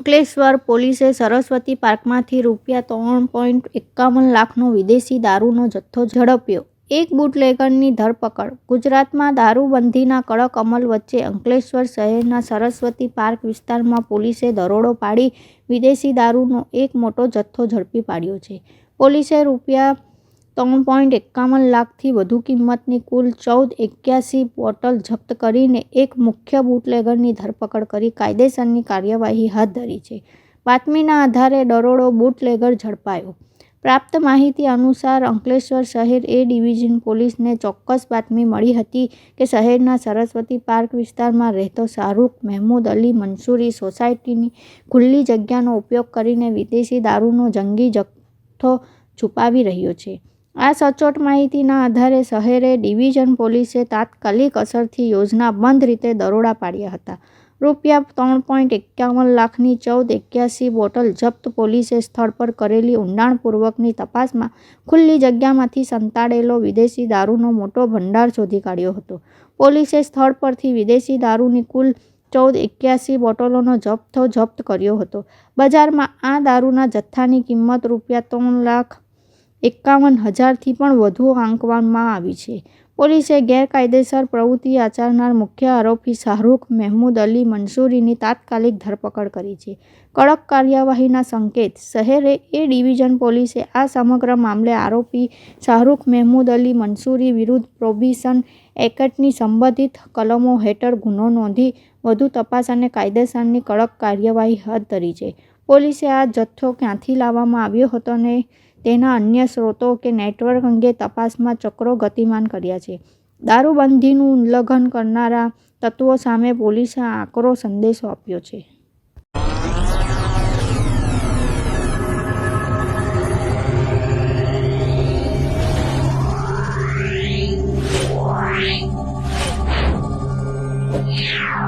અંકલેશ્વર પોલીસે સરસ્વતી પાર્કમાંથી રૂપિયા ત્રણ પોઈન્ટ એકાવન લાખનો વિદેશી દારૂનો જથ્થો ઝડપ્યો. એક બુટલેગરની ધરપકડ. ગુજરાતમાં દારૂબંધીના કડક અમલ વચ્ચે અંકલેશ્વર શહેરના સરસ્વતી પાર્ક વિસ્તારમાં પોલીસે દરોડો પાડી વિદેશી દારૂનો એક મોટો જથ્થો ઝડપી પાડ્યો છે. પોલીસે રૂપિયા ત્રણ પોઈન્ટ એકાવન લાખથી વધુ કિંમતની કુલ ચૌદ એક્યાસી બોટલ જપ્ત કરીને એક મુખ્ય બુટલેગરની ધરપકડ કરી કાયદેસરની કાર્યવાહી હાથ ધરી છે. બાતમીના આધારે દરોડો બુટલેગર ઝડપાયો. પ્રાપ્ત માહિતી અનુસાર અંકલેશ્વર શહેર એ ડિવિઝન પોલીસને ચોક્કસ બાતમી મળી હતી કે શહેરના સરસ્વતી પાર્ક વિસ્તારમાં રહેતો શાહરૂખ મહેમૂદ અલી મંસૂરી સોસાયટીની ખુલ્લી જગ્યાનો ઉપયોગ કરીને વિદેશી દારૂનો જંગી જથ્થો છુપાવી રહ્યો છે. આ સચોટ માહિતીના આધારે શહેરે ડિવિઝન પોલીસે તાત્કાલિક અસરથી યોજનાબંધ રીતે દરોડા પાડ્યા હતા. રૂપિયા ત્રણ પોઈન્ટ એકાવન લાખની ચૌદ એક્યાસી બોટલ જપ્ત પોલીસે સ્થળ પર કરેલી ઊંડાણપૂર્વકની તપાસમાં ખુલ્લી જગ્યામાંથી સંતાડેલો વિદેશી દારૂનો મોટો ભંડાર શોધી કાઢ્યો હતો. પોલીસે સ્થળ પરથી વિદેશી દારૂની કુલ ચૌદ એક્યાસી બોટલોનો જથ્થો જપ્ત કર્યો હતો. બજારમાં આ દારૂના જથ્થાની કિંમત રૂપિયા ત્રણ લાખ એકાવન હજારથી પણ વધુ આંકવામાં આવી છે. પોલીસે ગેરકાયદેસર પ્રવૃત્તિ આચરનાર મુખ્ય આરોપી શાહરૂખ મહેમૂદ અલી મંસૂરીની તાત્કાલિક ધરપકડ કરી છે. કડક કાર્યવાહીના સંકેત શહેરે એ ડિવિઝન પોલીસે આ સમગ્ર મામલે આરોપી શાહરૂખ મહેમૂદ અલી મંસૂરી વિરુદ્ધ પ્રોબિશન એક્ટની સંબંધિત કલમો હેઠળ ગુનો નોંધી વધુ તપાસ અને કાયદેસરની કડક કાર્યવાહી હાથ ધરી છે. પોલીસે આ જથ્થો ક્યાંથી લાવવામાં આવ્યો હતો અને તેના અન્ય સ્ત્રોતો કે નેટવર્ક અંગે તપાસમાં ચક્રો ગતિમાન કર્યા છે દારૂબંધીનું ઉલ્લંઘન કરનારા તત્વો સામે પોલીસે આકરો સંદેશો આપ્યો છે Yeah.